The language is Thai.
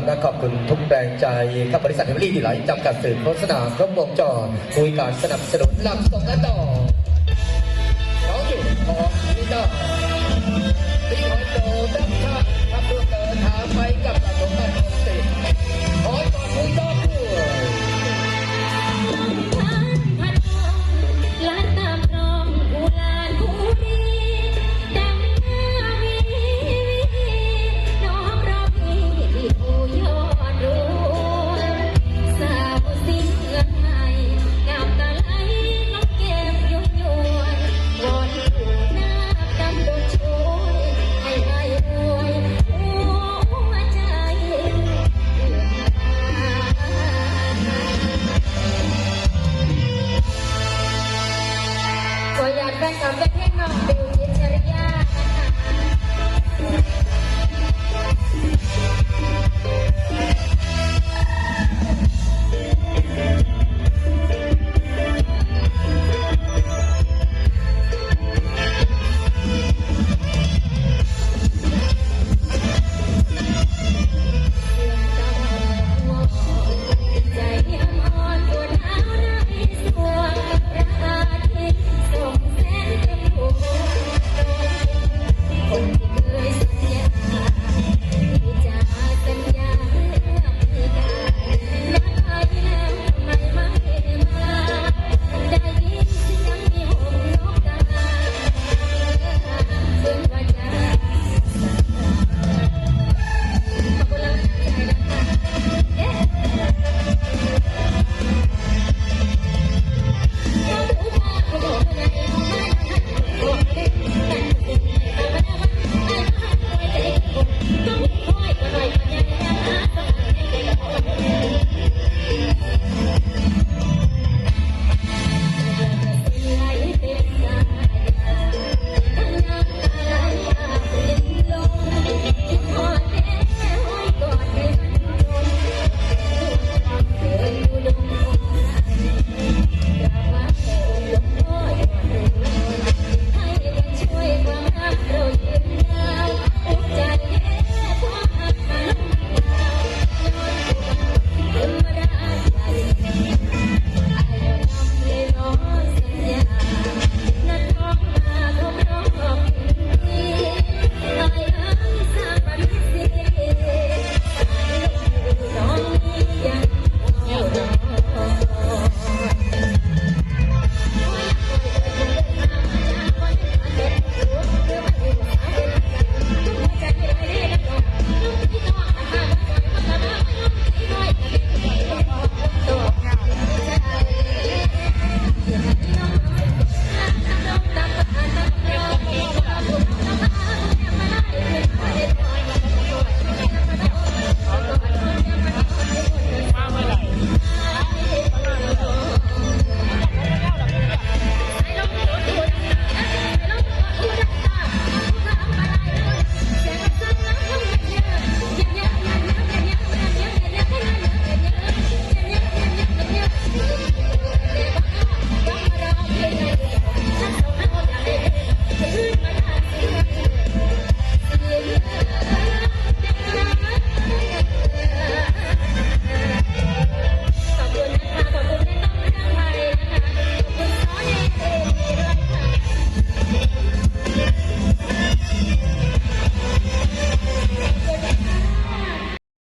ครับและขอบคุณทุกแรงใจกับบริษัทเฮมลี่ดีไหลจำกัดสื่อโฆษณาครบวงจรคุยการสนับสนุนหลักสองและต่อ ก็อยากแบ่กับแบ่งให้น้องดิว